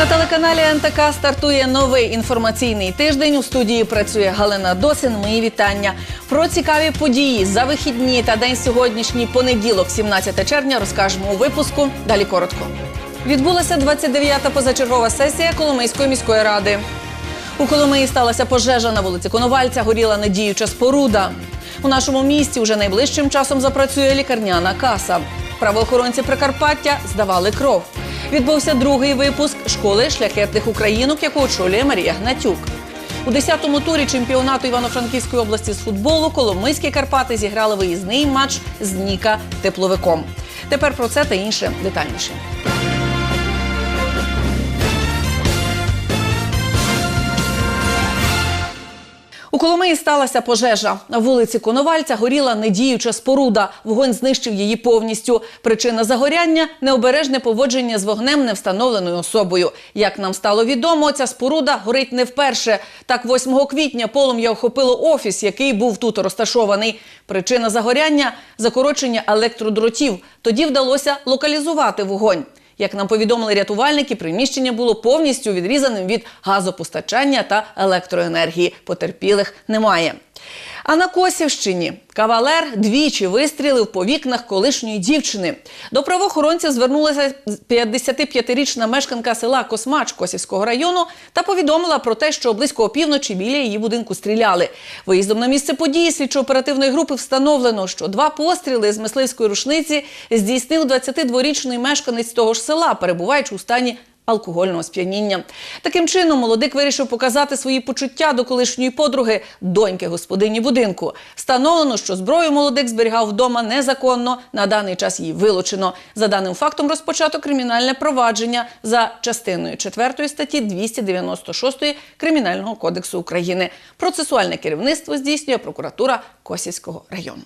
На телеканалі НТК стартує новий інформаційний тиждень. У студії працює Галина Досин. Мої вітання. Про цікаві події за вихідні та день сьогоднішній понеділок, 17 червня, розкажемо у випуску. Далі коротко. Відбулася 29-та позачергова сесія Коломийської міської ради. У Коломиї сталася пожежа на вулиці Коновальця, горіла недіюча споруда. У нашому місті уже найближчим часом запрацює лікарняна каса. Правоохоронці Прикарпаття здавали кров. Відбувся другий випуск школи шляхетних українок, яку очолює Марія Гнатюк. У 10-му турі чемпіонату Івано-Франківської області з футболу Коломийські Карпати зіграли виїзний матч з Ніка тепловиком. Тепер про це та інше детальніше. Коломиї сталася пожежа. На вулиці Коновальця горіла недіюча споруда. Вогонь знищив її повністю. Причина загоряння необережне поводження з вогнем невстановленою особою. Як нам стало відомо, ця споруда горить не вперше. Так, 8 квітня полум'я охопило офіс, який був тут розташований. Причина загоряння закорочення електродротів. Тоді вдалося локалізувати вогонь. Як нам повідомили рятувальники, приміщення було повністю відрізаним від газопостачання та електроенергії. Потерпілих немає. А на Косівщині кавалер двічі вистрілив по вікнах колишньої дівчини. До правоохоронців звернулася 55-річна мешканка села Космач Косівського району та повідомила про те, що близько опівночі біля її будинку стріляли. Виїздом на місце події слідчо-оперативної групи встановлено, що два постріли з мисливської рушниці здійснив 22-річний мешканець того ж села, перебуваючи у стані алкогольного сп'яніння. Таким чином, молодик вирішив показати свої почуття до колишньої подруги, доньки господині будинку. Встановлено, що зброю молодик зберігав вдома незаконно. На даний час її вилучено. За даним фактом розпочато кримінальне провадження за частиною 4 статті 296 Кримінального кодексу України. Процесуальне керівництво здійснює прокуратура Косівського району.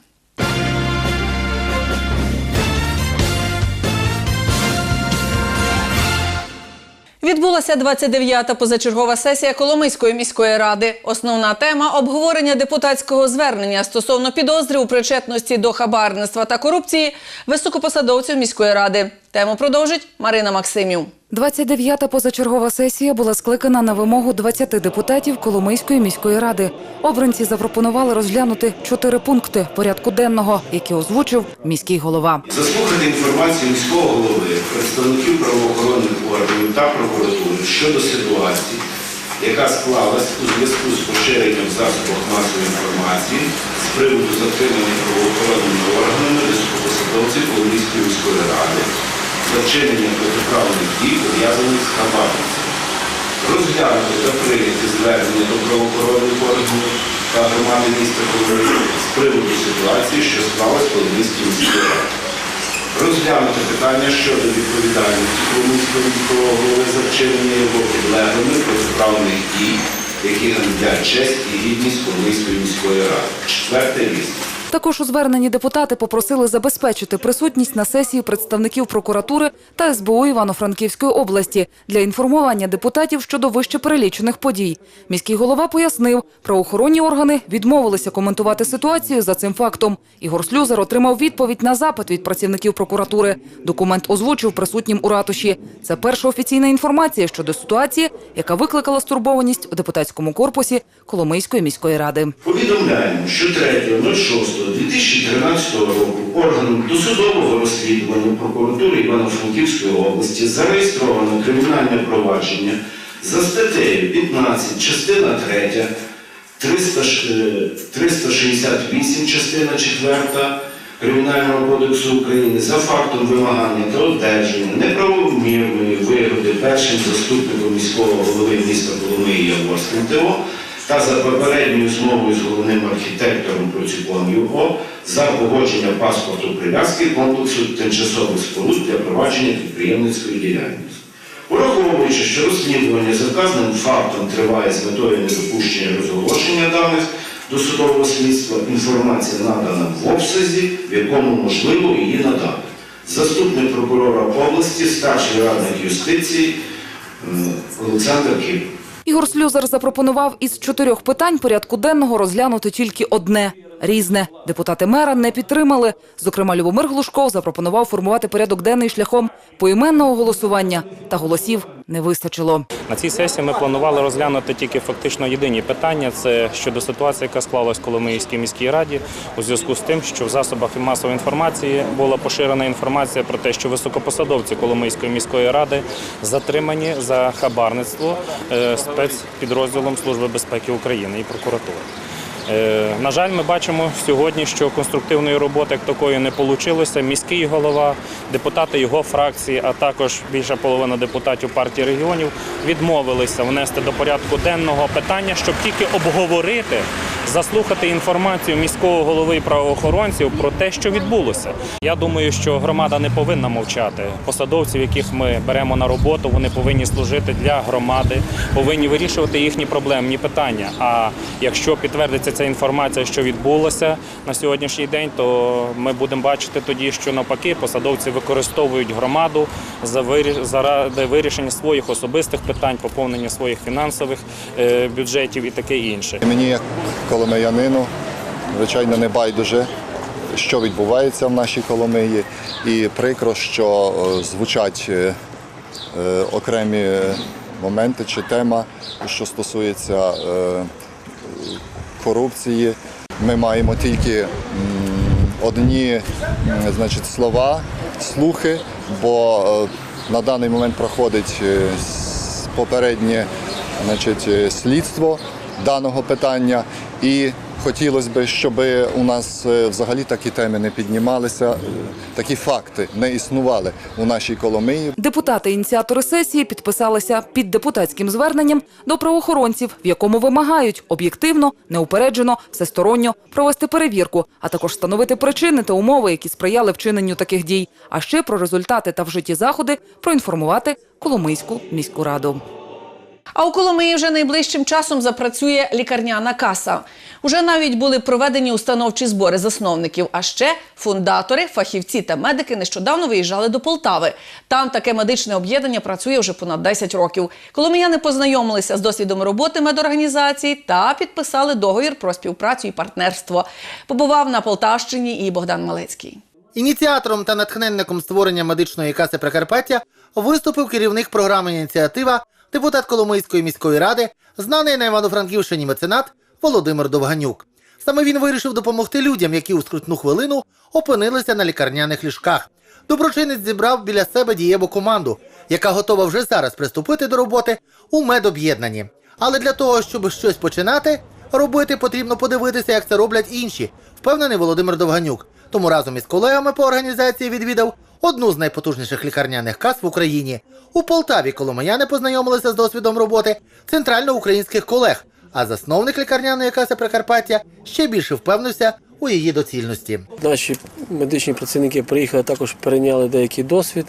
Відбулася 29-та позачергова сесія Коломийської міської ради. Основна тема обговорення депутатського звернення стосовно підозри у причетності до хабарництва та корупції високопосадовців міської ради. Тему продовжить Марина Максимів. 29-та позачергова сесія була скликана на вимогу 20 депутатів Коломийської міської ради. Обранці запропонували розглянути чотири пункти порядку денного, які озвучив міський голова. Заслухати інформацію міського голови, представників правоохоронних органів та прокуратури щодо ситуації, яка склалась у зв'язку з поширенням засобах масової інформації з приводу затримання правоохоронними органами високопосадовців Коломийської міської ради за вчинення протиправних дій, пов'язаних з хабарництвом. Розглянути та прийняти звернення до правоохоронних органів та громади міста Коломиї з приводу ситуації, що склалась в Коломийській міській раді. Розглянути питання щодо відповідальності Коломийського міського голови за вчинення його підлеглими протиправних дій, які ганьблять честь і гідність Коломийської міської ради. Четверте різне. Також у зверненні депутати попросили забезпечити присутність на сесії представників прокуратури та СБУ Івано-Франківської області для інформування депутатів щодо вище перелічених подій. Міський голова пояснив, правоохоронні органи відмовилися коментувати ситуацію за цим фактом. Ігор Слюзар отримав відповідь на запит від працівників прокуратури. Документ озвучив присутнім у ратуші. Це перша офіційна інформація щодо ситуації, яка викликала стурбованість у депутатському корпусі Коломийської міської ради. Повідомляємо, що 3.06.2013 року органом досудового розслідування прокуратури Івано-Франківської області зареєстровано кримінальне провадження за статтею 15, частина 3, 300 ж- е, 368, частина 4 Кримінального кодексу України за фактом вимагання та одержання неправомірної вигоди першим заступником міського голови міста Коломиї Яворським ТО та за попередньою змовою з головним архітектором Процюком ЮО за погодження паспорту прив'язки комплексу тимчасових споруд для провадження підприємницької діяльності. Ураховуючи, що розслідування за вказаним фактом триває з метою недопущення розголошення даних досудового слідства, інформація надана в обсязі, в якому можливо її надати. Заступник прокурора області, старший радник юстиції Олександр Кіп. Ігор Слюзар запропонував із чотирьох питань порядку денного розглянути тільки одне різне. Депутати мера не підтримали. Зокрема, Любомир Глушков запропонував формувати порядок денний шляхом поіменного голосування, та голосів не вистачило. На цій сесії ми планували розглянути тільки фактично єдині питання. Це щодо ситуації, яка склалась в Коломиївській міській раді, у зв'язку з тим, що в засобах масової інформації була поширена інформація про те, що високопосадовці Коломийської міської ради затримані за хабарництво е, спецпідрозділом Служби безпеки України і прокуратури. Е, На жаль, ми бачимо сьогодні, що конструктивної роботи як такої не вийшло. Міський голова, депутати його фракції, а також більша половина депутатів партії регіонів відмовилися внести до порядку денного питання, щоб тільки обговорити, заслухати інформацію міського голови і правоохоронців про те, що відбулося. Я думаю, що громада не повинна мовчати. Посадовців, яких ми беремо на роботу, вони повинні служити для громади, повинні вирішувати їхні проблемні питання. А якщо підтвердиться ця інформація, що відбулося на сьогоднішній день, то ми будемо бачити тоді, що навпаки посадовці використовують громаду заради вирішення своїх особистих питань, поповнення своїх фінансових е, бюджетів і таке інше. Мені, як коломиянину, звичайно, не байдуже, що відбувається в нашій Коломиї. І прикро, що е, звучать е, окремі моменти чи тема, що стосується корупції. Ми маємо тільки одні значить, слова, слухи, бо е, на даний момент проходить е, попереднє значить, е, слідство даного питання. І хотілося б, щоб у нас е, взагалі такі теми не піднімалися, е, такі факти не існували у нашій Коломиї. Депутати-ініціатори сесії підписалися під депутатським зверненням до правоохоронців, в якому вимагають об'єктивно, неупереджено, всесторонньо провести перевірку, а також встановити причини та умови, які сприяли вчиненню таких дій. А ще про результати та вжиті заходи проінформувати Коломийську міську раду. А у Коломиї вже найближчим часом запрацює лікарняна каса. Уже навіть були проведені установчі збори засновників. А ще фундатори, фахівці та медики нещодавно виїжджали до Полтави. Там таке медичне об'єднання працює вже понад 10 років. Коломияни познайомилися з досвідом роботи медорганізацій та підписали договір про співпрацю і партнерство. Побував на Полтавщині і Богдан Малецький. Ініціатором та натхненником створення медичної каси Прикарпаття виступив керівник програми ініціатива, депутат Коломийської міської ради, знаний на Івано-Франківщині меценат Володимир Довганюк. Саме він вирішив допомогти людям, які у скрутну хвилину опинилися на лікарняних ліжках. Доброчинець зібрав біля себе дієву команду, яка готова вже зараз приступити до роботи у медоб'єднанні. Але для того, щоб щось починати, робити потрібно подивитися, як це роблять інші, впевнений Володимир Довганюк. Тому разом із колегами по організації відвідав одну з найпотужніших лікарняних кас в Україні. У Полтаві коломияни познайомилися з досвідом роботи центральноукраїнських колег, а засновник лікарняної каси Прикарпаття ще більше впевнився у її доцільності. Наші медичні працівники приїхали, також перейняли деякий досвід.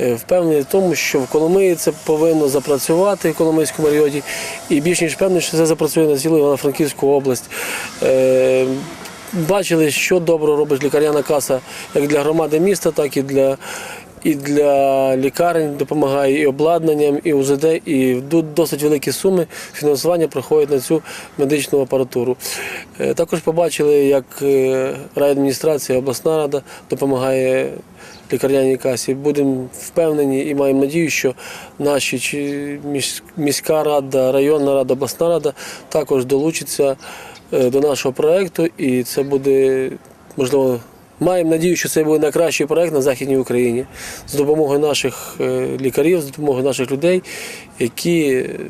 Е, Впевнений в тому, що в Коломиї це повинно запрацювати в Коломийському районі, і більш ніж впевнений, що це запрацює на цілу Івано-Франківську область. Бачили, що добре робить лікарняна каса як для громади міста, так і для, і для лікарень допомагає і обладнанням, і УЗД, і досить великі суми фінансування проходять на цю медичну апаратуру. Е, Також побачили, як е, райадміністрація, обласна рада допомагає лікарняній касі. Будемо впевнені і маємо надію, що наші міська рада, районна рада, обласна рада також долучаться до нашого проекту, і це буде можливо. Маємо надію, що це буде найкращий проект на Західній Україні з допомогою наших е, лікарів, з допомогою наших людей, які е,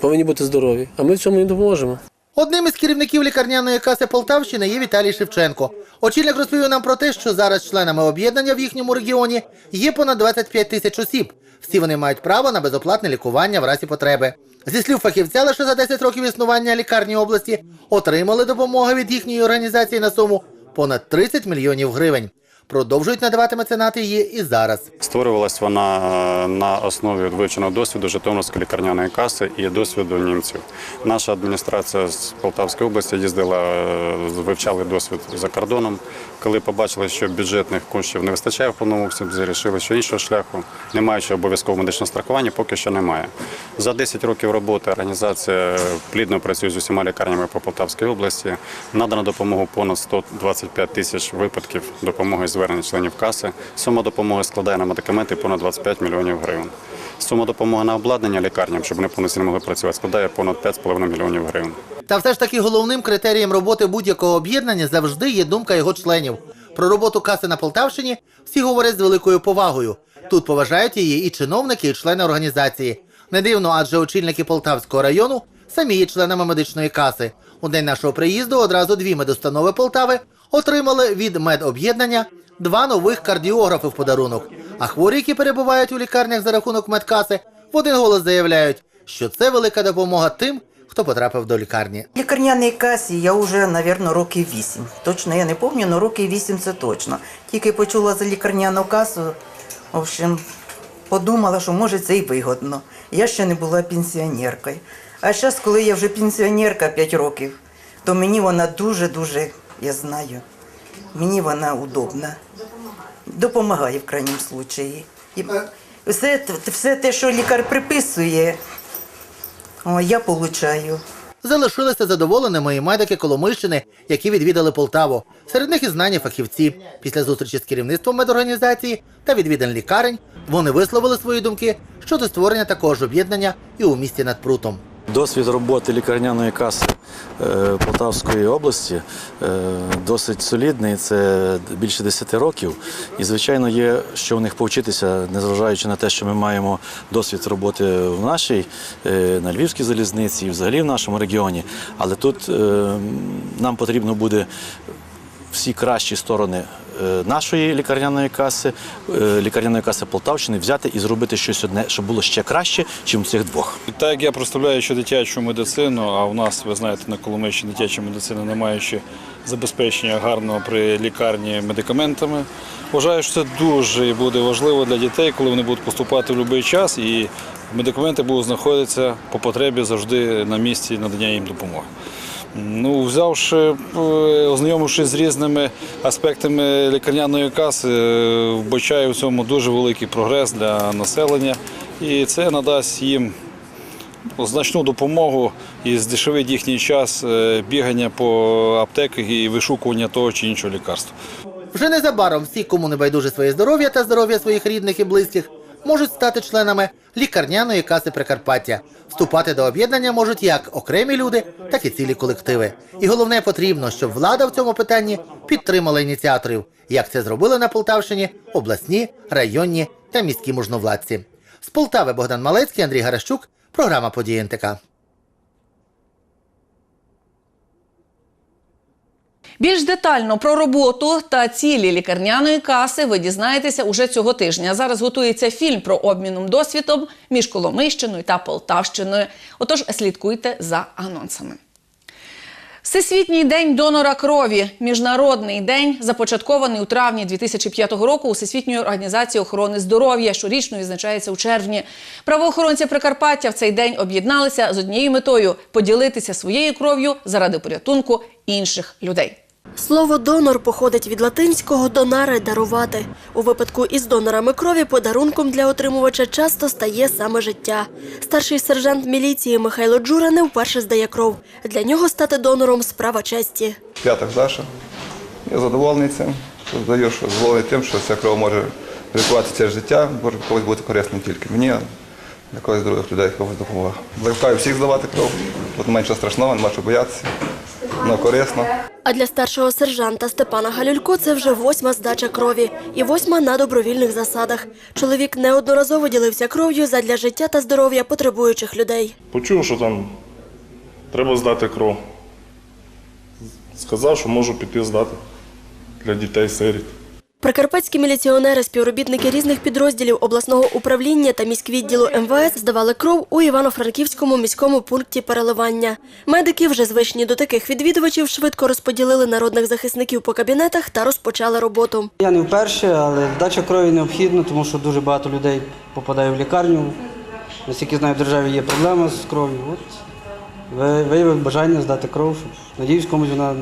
повинні бути здорові. А ми в цьому їм допоможемо. Одним із керівників лікарняної каси Полтавщини є Віталій Шевченко. Очільник розповів нам про те, що зараз членами об'єднання в їхньому регіоні є понад 25 тисяч осіб. Всі вони мають право на безоплатне лікування в разі потреби. Зі слів фахівця, лише за 10 років існування лікарні області отримали допомогу від їхньої організації на суму понад 30 мільйонів гривень. Продовжують надавати меценати її і зараз. Створювалась вона е, на основі вивченого досвіду Житомирської лікарняної каси і досвіду німців. Наша адміністрація з Полтавської області їздила, е, вивчали досвід за кордоном. Коли побачили, що бюджетних коштів не вистачає в повному обсязі, вирішили, що іншого шляху, не маючи обов'язкового медичного страхування, поки що немає. За 10 років роботи організація плідно працює з усіма лікарнями по Полтавській області. Надано допомогу понад 125 тисяч випадків допомоги звернень членів каси. Сума допомоги складає на медикаменти понад 25 мільйонів гривень. Сума допомоги на обладнання лікарням, щоб вони повноцінно могли працювати, складає понад 5,5 мільйонів гривень. Та все ж таки головним критерієм роботи будь-якого об'єднання завжди є думка його членів. Про роботу каси на Полтавщині всі говорять з великою повагою. Тут поважають її і чиновники, і члени організації. Не дивно, адже очільники Полтавського району самі є членами медичної каси. У день нашого приїзду одразу дві медустанови Полтави отримали від медоб'єднання два нових кардіографи в подарунок. А хворі, які перебувають у лікарнях за рахунок медкаси, в один голос заявляють, що це велика допомога тим, хто потрапив до лікарні. Лікарняній касі я вже, мабуть, років вісім. Точно я не пам'ятаю, але років вісім це точно. Тільки почула за лікарняну касу, в общем, подумала, що може це і вигодно. Я ще не була пенсіонеркою. А зараз, коли я вже пенсіонерка 5 років, то мені вона дуже-дуже, я знаю, мені вона удобна. Допомагає в крайньому случаї. І все, все те, що лікар приписує, о, я получаю. Залишилися задоволеними і медики Коломийщини, які відвідали Полтаву. Серед них і знані фахівці. Після зустрічі з керівництвом медорганізації та відвідин лікарень вони висловили свої думки щодо створення такого ж об'єднання і у місті над Прутом. Досвід роботи лікарняної каси е, Полтавської області е, досить солідний. Це більше 10 років. І, звичайно, є що в них повчитися, незважаючи на те, що ми маємо досвід роботи в нашій е, на Львівській залізниці і взагалі в нашому регіоні. Але тут нам потрібно буде всі кращі сторони е, нашої лікарняної каси, е, лікарняної каси Полтавщини взяти і зробити щось одне, щоб було ще краще, ніж цих двох. Так як я представляю ще дитячу медицину, а у нас, ви знаєте, на Коломийщині дитяча медицина не ще забезпечення гарного при лікарні медикаментами. Вважаю, що це дуже буде важливо для дітей, коли вони будуть поступати в будь-який час, і медикаменти будуть знаходитися по потребі завжди на місці надання їм допомоги. Ну, взявши, е, ознайомившись з різними аспектами лікарняної каси, е, вбачаю в цьому дуже великий прогрес для населення, і це надасть їм значну допомогу і здешевить їхній час е, бігання по аптеках і вишукування того чи іншого лікарства. Вже незабаром всі, кому не байдуже своє здоров'я та здоров'я своїх рідних і близьких, можуть стати членами лікарняної каси Прикарпаття. Вступати до об'єднання можуть як окремі люди, так і цілі колективи. І головне потрібно, щоб влада в цьому питанні підтримала ініціаторів, як це зробили на Полтавщині обласні, районні та міські можновладці. З Полтави Богдан Малецький, Андрій Гаращук, програма «Події НТК». Більш детально про роботу та цілі лікарняної каси ви дізнаєтеся уже цього тижня. Зараз готується фільм про обміном досвідом між Коломийщиною та Полтавщиною. Отож, слідкуйте за анонсами. Всесвітній день донора крові міжнародний день започаткований у травні 2005 року у Всесвітньої організації охорони здоров'я. Щорічно відзначається у червні. Правоохоронці Прикарпаття в цей день об'єдналися з однією метою поділитися своєю кров'ю заради порятунку інших людей. Слово донор походить від латинського донаре дарувати. У випадку із донорами крові подарунком для отримувача часто стає саме життя. Старший сержант міліції Михайло Джура не вперше здає кров. Для нього стати донором справа честі. П'яток Даша. Я задоволений цим. Здаю, що задоволений тим, що ця кров може рятувати це життя, може колись бути корисним тільки мені, а для когось других людей комусь допомога. Закликаю всіх здавати кров. Тут менше страшного, нема що боятися. Воно корисно. А для старшого сержанта Степана Галюлько це вже восьма здача крові і восьма на добровільних засадах. Чоловік неодноразово ділився кров'ю задля життя та здоров'я потребуючих людей. Почув, що там треба здати кров. Сказав, що можу піти здати для дітей сиріт. Прикарпатські міліціонери, співробітники різних підрозділів обласного управління та міськвідділу МВС здавали кров у Івано-Франківському міському пункті переливання. Медики, вже звичні до таких відвідувачів, швидко розподілили народних захисників по кабінетах та розпочали роботу. Я не вперше, але здача крові необхідна, тому що дуже багато людей попадає в лікарню. Наскільки знаю, в державі є проблема з кров'ю. Виявив бажання здати кров, надіюсь, комусь вона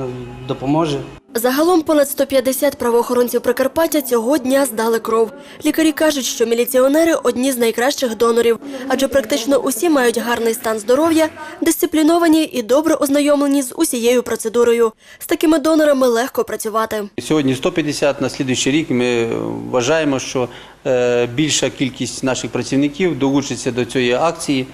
допоможе. Загалом понад 150 правоохоронців Прикарпаття цього дня здали кров. Лікарі кажуть, що міліціонери одні з найкращих донорів, адже практично усі мають гарний стан здоров'я, дисципліновані і добре ознайомлені з усією процедурою. З такими донорами легко працювати. Сьогодні 150, на слідуючий рік ми вважаємо, що е, більша кількість наших працівників долучиться до цієї акції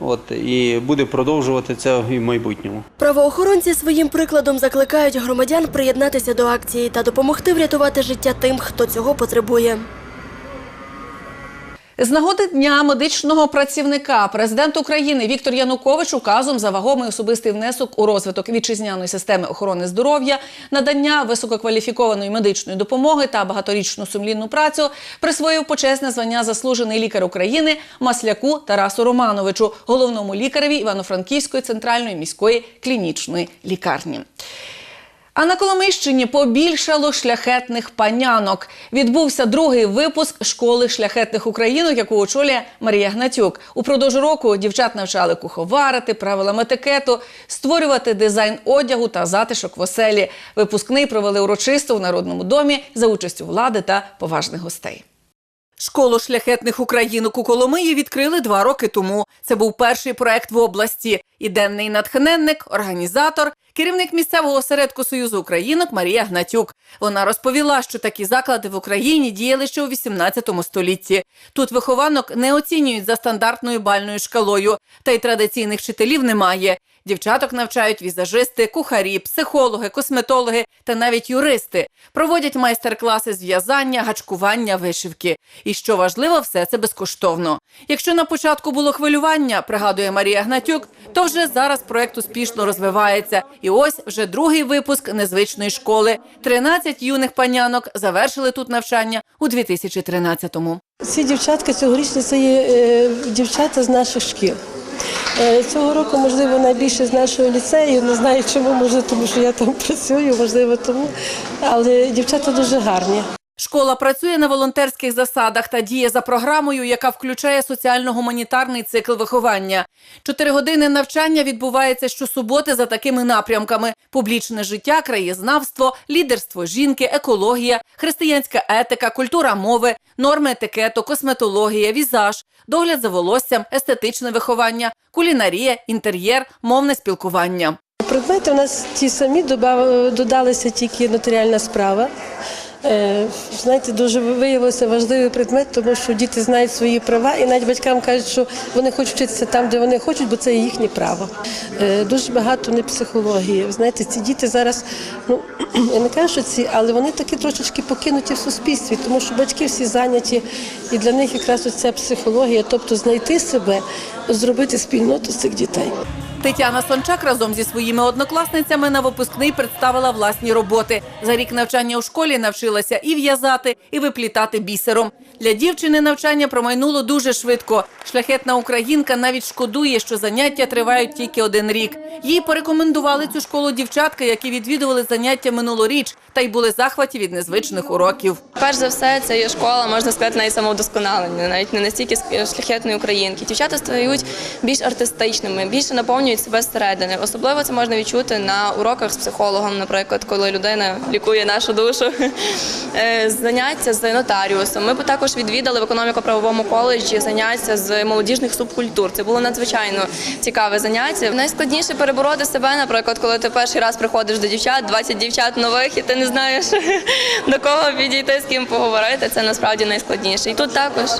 от, і буде продовжувати це і в майбутньому. Правоохоронці своїм прикладом закликають громадян приєднатися до акції та допомогти врятувати життя тим, хто цього потребує. З нагоди дня медичного працівника президент України Віктор Янукович указом за вагомий особистий внесок у розвиток вітчизняної системи охорони здоров'я, надання висококваліфікованої медичної допомоги та багаторічну сумлінну працю присвоїв почесне звання заслужений лікар України Масляку Тарасу Романовичу, головному лікареві Івано-Франківської центральної міської клінічної лікарні. А на Коломийщині побільшало шляхетних панянок. Відбувся другий випуск школи шляхетних українок, яку очолює Марія Гнатюк. Упродовж року дівчат навчали куховарити, правилам етикету, створювати дизайн одягу та затишок в оселі. Випускний провели урочисто у народному домі за участю влади та поважних гостей. Школу шляхетних українок у Коломиї відкрили два роки тому. Це був перший проект в області. Іденний натхненник, організатор, керівник місцевого осередку Союзу українок Марія Гнатюк. Вона розповіла, що такі заклади в Україні діяли ще у 18 столітті. Тут вихованок не оцінюють за стандартною бальною шкалою, та й традиційних вчителів немає. Дівчаток навчають візажисти, кухарі, психологи, косметологи та навіть юристи. Проводять майстер-класи з в'язання, гачкування, вишивки. І що важливо, все це безкоштовно. Якщо на початку було хвилювання, пригадує Марія Гнатюк, то вже зараз проект успішно розвивається. І ось вже другий випуск незвичної школи. 13 юних панянок завершили тут навчання у 2013-му. Ці дівчатка цьогорічні це є е, дівчата з наших шкіл. Е, Цього року, можливо, найбільше з нашого ліцею. Не знаю чому, може, тому що я там працюю, можливо, тому. Але дівчата дуже гарні. Школа працює на волонтерських засадах та діє за програмою, яка включає соціально-гуманітарний цикл виховання. Чотири години навчання відбувається щосуботи за такими напрямками: публічне життя, краєзнавство, лідерство жінки, екологія, християнська етика, культура мови, норми етикету, косметологія, візаж, догляд за волоссям, естетичне виховання, кулінарія, інтер'єр, мовне спілкування. Предмети у нас ті самі, додалася тільки нотаріальна справа. Е, Знаєте, дуже виявився важливий предмет, тому що діти знають свої права, і навіть батькам кажуть, що вони хочуть вчитися там, де вони хочуть, бо це їхнє право. Е, Дуже багато не психології. Ви знаєте, ці діти зараз, ну я не кажу, що ці, але вони такі трошечки покинуті в суспільстві, тому що батьки всі зайняті, і для них якраз оця психологія, тобто знайти себе, зробити спільноту з цих дітей. Тетяна Сончак разом зі своїми однокласницями на випускний представила власні роботи. За рік навчання у школі навчилася і в'язати, і виплітати бісером. Для дівчини навчання промайнуло дуже швидко. Шляхетна українка навіть шкодує, що заняття тривають тільки один рік. Їй порекомендували цю школу дівчатка, які відвідували заняття минулоріч, та й були захваті від незвичних уроків. Перш за все, це є школа, можна сказати, навіть самовдосконалення, навіть не настільки шляхетної українки. Дівчата стають більш артистичними, більше наповнюють себе зсередини. Особливо це можна відчути на уроках з психологом, наприклад, коли людина лікує нашу душу. Е, Заняття з нотаріусом. Ми також відвідали в економіко-правовому коледжі заняття з молодіжних субкультур. Це було надзвичайно цікаве заняття. Найскладніше перебороти себе, наприклад, коли ти перший раз приходиш до дівчат, 20 дівчат нових, і ти не знаєш до кого підійти, з ким поговорити. Це насправді найскладніше. І тут також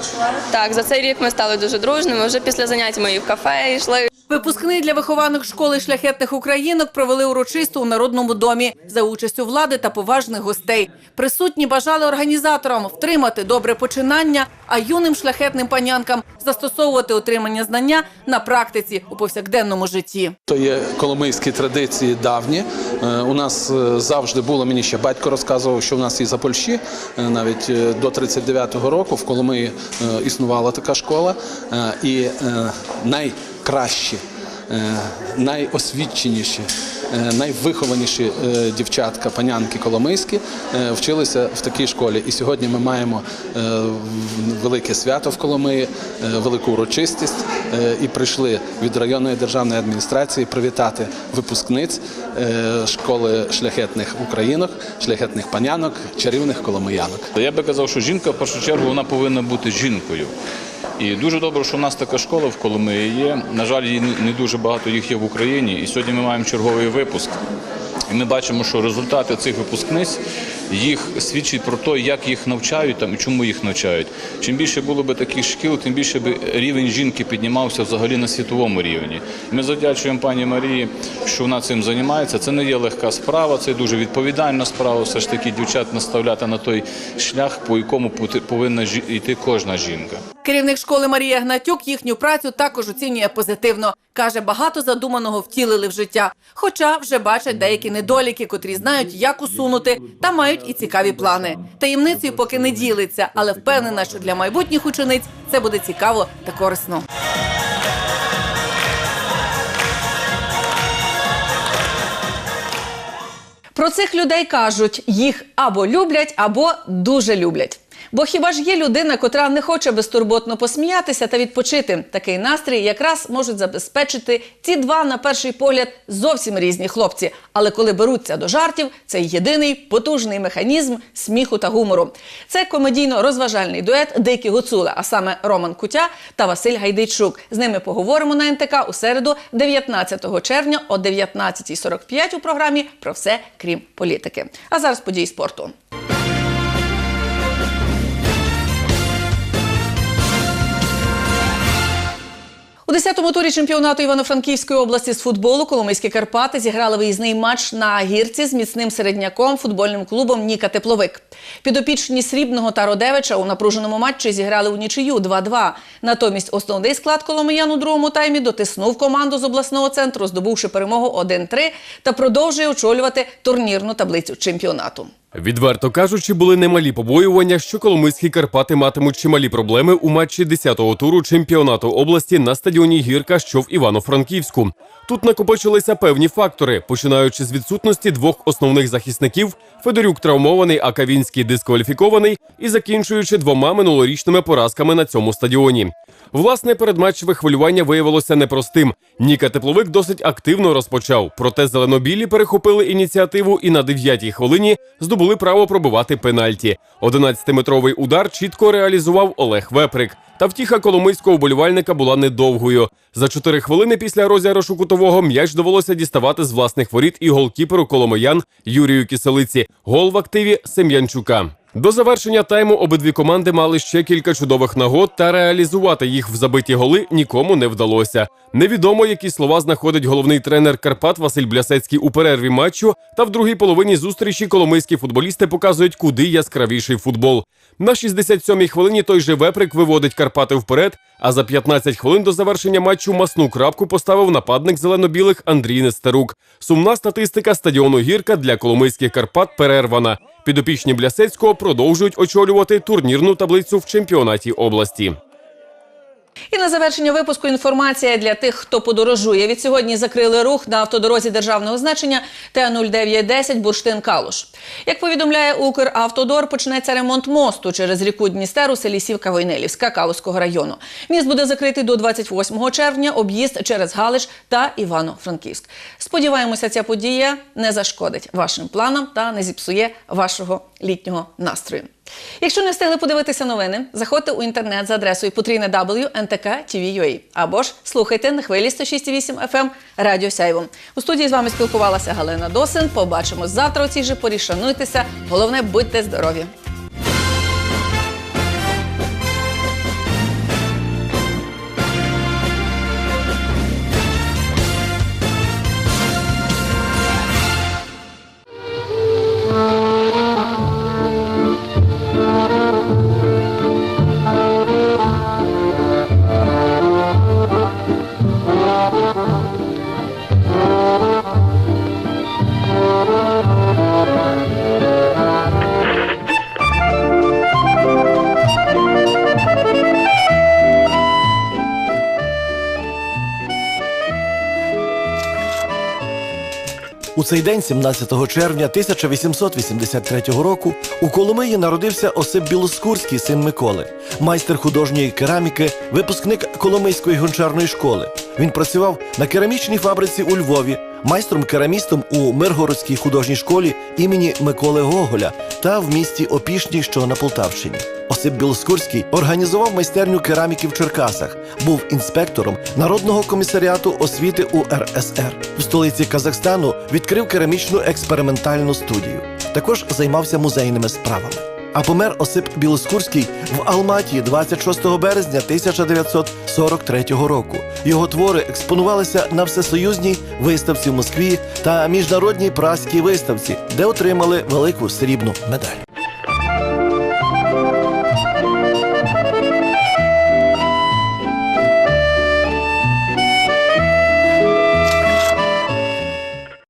так за цей рік ми стали дуже дружними. Вже після занять ми і в кафе йшли. Випускний для вихованих школи шляхетних українок провели урочисто у народному домі за участю влади та поважних гостей. Присутні бажали організаторам втримати добре починання, а юним шляхетним панянкам застосовувати отримання знання на практиці у повсякденному житті. То є коломийські традиції давні. Е, У нас е, завжди було, мені ще батько розказував, що в нас і за Польщі, е, навіть до 39-го року в Коломиї існувала така школа. І е, найкращі, е, найосвіченіші, е, найвихованіші е, дівчатка, панянки коломийські вчилися в такій школі. І сьогодні ми маємо велике свято в Коломиї, велику урочистість. І прийшли від районної державної адміністрації привітати випускниць школи шляхетних українок, шляхетних панянок, чарівних коломиянок. Я би казав, що жінка в першу чергу вона повинна бути жінкою. І дуже добре, що у нас така школа в Коломиї є. На жаль, не дуже багато їх є в Україні. І сьогодні ми маємо черговий випуск. І ми бачимо, що результати цих випускниць їх свідчать про те, як їх навчають там і чому їх навчають. Чим більше було б таких шкіл, тим більше б рівень жінки піднімався взагалі на світовому рівні. Ми завдячуємо пані Марії, що вона цим займається. Це не є легка справа, це дуже відповідальна справа. Все ж таки дівчат наставляти на той шлях, по якому повинна йти кожна жінка. Керівник школи Марія Гнатюк їхню працю також оцінює позитивно. Каже, багато задуманого втілили в життя. Хоча вже бачать деякі недоліки, котрі знають, як усунути, та мають і цікаві плани. Таємницею поки не ділиться, але впевнена, що для майбутніх учениць це буде цікаво та корисно. Про цих людей кажуть, їх або люблять, або дуже люблять. Бо хіба ж є людина, котра не хоче безтурботно посміятися та відпочити? Такий настрій якраз можуть забезпечити ці два, на перший погляд, зовсім різні хлопці. Але коли беруться до жартів, це єдиний потужний механізм сміху та гумору. Це комедійно-розважальний дует Дикі Гуцули, а саме Роман Кутя та Василь Гайдейчук. З ними поговоримо на НТК у середу, 19 червня о 19.45 у програмі про все крім політики. А зараз події спорту. У 10-му турі чемпіонату Івано-Франківської області з футболу Коломийські Карпати зіграли виїзний матч на гірці з міцним середняком футбольним клубом Ніка Тепловик. Підопічні Срібного та Родевича у напруженому матчі зіграли у нічию 2-2. Натомість основний склад коломиян у другому таймі дотиснув команду з обласного центру, здобувши перемогу 1-3 та продовжує очолювати турнірну таблицю чемпіонату. Відверто кажучи, були немалі побоювання, що коломийські Карпати матимуть чималі проблеми у матчі 10-го туру чемпіонату області на стадіоні Гірка, що в Івано-Франківську. Тут накопичилися певні фактори, починаючи з відсутності двох основних захисників. Федорюк травмований, а Кавінський дискваліфікований, і закінчуючи двома минулорічними поразками на цьому стадіоні. Власне, передматчеве хвилювання виявилося непростим. Ніка Тепловик досить активно розпочав, проте зеленобілі перехопили ініціативу і на 9-й хвилині здобули право пробивати пенальті. 11-метровий удар чітко реалізував Олег Веприк. Та втіха коломийського вболівальника була недовгою. За 4 хвилини після розіграшу кутового м'яч довелося діставати з власних воріт і голкіперу коломиян Юрію Киселиці. Гол в активі Сем'янчука. До завершення тайму обидві команди мали ще кілька чудових нагод, та реалізувати їх в забиті голи нікому не вдалося. Невідомо, які слова знаходить головний тренер Карпат Василь Блясецький у перерві матчу. Та в другій половині зустрічі коломийські футболісти показують куди яскравіший футбол. На 67-й хвилині той же Веприк виводить Карпати вперед. А за 15 хвилин до завершення матчу масну крапку поставив нападник зелено-білих Андрій Нестерук. Сумна статистика стадіону Гірка для коломийських Карпат перервана. Підопічні Блясецького продовжують очолювати турнірну таблицю в чемпіонаті області. І на завершення випуску інформація для тих, хто подорожує. Від сьогодні закрили рух на автодорозі державного значення Т-0910 Бурштин-Калуш. Як повідомляє Укравтодор, почнеться ремонт мосту через ріку Дністер у селі Сівка Войнелівська Калуського району. Міст буде закритий до 28 червня, об'їзд через Галич та Івано-Франківськ. Сподіваємося, ця подія не зашкодить вашим планам та не зіпсує вашого літнього настрою. Якщо не встигли подивитися новини, заходьте у інтернет за адресою потрійне або ж слухайте на хвилі 106.8 FM Радіо Сяйво. У студії з вами спілкувалася Галина Досин. Побачимось завтра у цій же порі. Шануйтеся. Головне, будьте здорові! Цей день, 17 червня 1883 року, у Коломиї народився Осип Білоскурський, син Миколи, майстер художньої кераміки, випускник Коломийської гончарної школи. Він працював на керамічній фабриці у Львові, майстром-керамістом у Миргородській художній школі імені Миколи Гоголя та в місті Опішні, що на Полтавщині. Осип Білоскурський організував майстерню кераміки в Черкасах, був інспектором Народного комісаріату освіти УРСР. В столиці Казахстану відкрив керамічну експериментальну студію. Також займався музейними справами. А помер Осип Білоскурський в Алматі 26 березня 1943 року. Його твори експонувалися на всесоюзній виставці в Москві та міжнародній праській виставці, де отримали велику срібну медаль.